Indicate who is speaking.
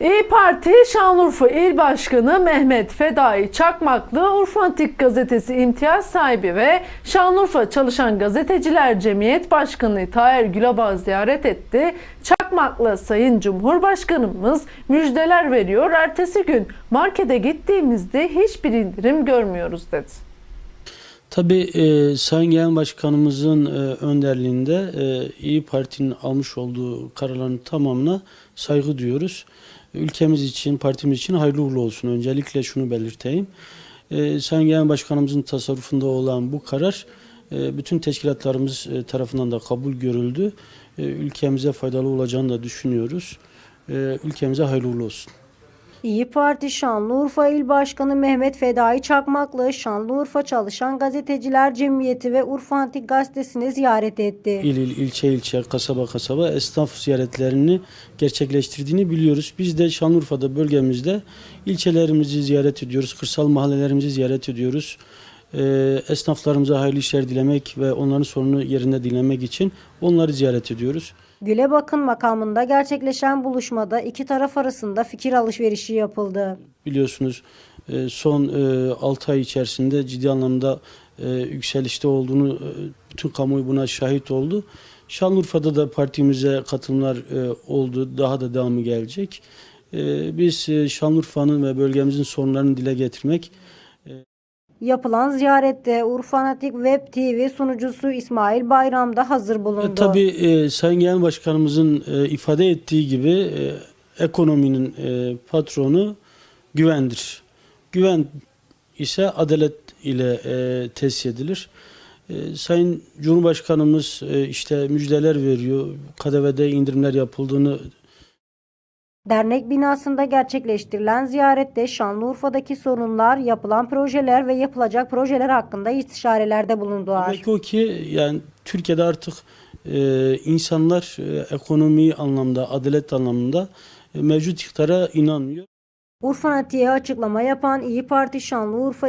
Speaker 1: İyi Parti Şanlıurfa İl Başkanı Mehmet Fedai Çakmaklı Urfa Gazetesi imtiyaz sahibi ve Şanlıurfa Çalışan Gazeteciler Cemiyet Başkanı Taher Gülabağ ziyaret etti. Çakmaklı Sayın Cumhurbaşkanımız müjdeler veriyor. Ertesi gün markete gittiğimizde hiçbir indirim görmüyoruz dedi.
Speaker 2: Tabii e, Sayın Genel Başkanımızın e, önderliğinde e, İyi Parti'nin almış olduğu kararların tamamına saygı duyuyoruz. Ülkemiz için, partimiz için hayırlı uğurlu olsun. Öncelikle şunu belirteyim. E, Sayın Genel Başkanımızın tasarrufunda olan bu karar e, bütün teşkilatlarımız e, tarafından da kabul görüldü. E, ülkemize faydalı olacağını da düşünüyoruz. E, ülkemize hayırlı uğurlu olsun.
Speaker 3: İyi Parti Şanlıurfa İl Başkanı Mehmet Fedai Çakmaklı, Şanlıurfa Çalışan Gazeteciler Cemiyeti ve Urfa Antik Gazetesi'ni ziyaret etti.
Speaker 2: il il, ilçe ilçe, kasaba kasaba esnaf ziyaretlerini gerçekleştirdiğini biliyoruz. Biz de Şanlıurfa'da bölgemizde ilçelerimizi ziyaret ediyoruz, kırsal mahallelerimizi ziyaret ediyoruz. Ee, esnaflarımıza hayırlı işler dilemek ve onların sorunu yerinde dinlemek için onları ziyaret ediyoruz.
Speaker 3: Güle Bakın makamında gerçekleşen buluşmada iki taraf arasında fikir alışverişi yapıldı.
Speaker 2: Biliyorsunuz e, son 6 ay içerisinde ciddi anlamda e, yükselişte olduğunu e, bütün kamuoyu buna şahit oldu. Şanlıurfa'da da partimize katılımlar e, oldu. Daha da devamı gelecek. E, Biz e, Şanlıurfa'nın ve bölgemizin sorunlarını dile getirmek
Speaker 3: Yapılan ziyarette Urfa Antik Web TV sunucusu İsmail Bayram da hazır bulundu.
Speaker 2: E, tabii e, Sayın Genel Başkanımızın e, ifade ettiği gibi e, ekonominin e, patronu güvendir. Güven ise adalet ile e, tesis edilir. E, Sayın Cumhurbaşkanımız e, işte müjdeler veriyor. KDV'de indirimler yapıldığını
Speaker 3: Dernek binasında gerçekleştirilen ziyarette Şanlıurfa'daki sorunlar, yapılan projeler ve yapılacak projeler hakkında istişarelerde bulundular.
Speaker 2: Demek o ki yani Türkiye'de artık e, insanlar e, ekonomi anlamda, adalet anlamında e, mevcut iktidara inanmıyor.
Speaker 3: Urfa Antik'e açıklama yapan İyi Parti Şanlıurfa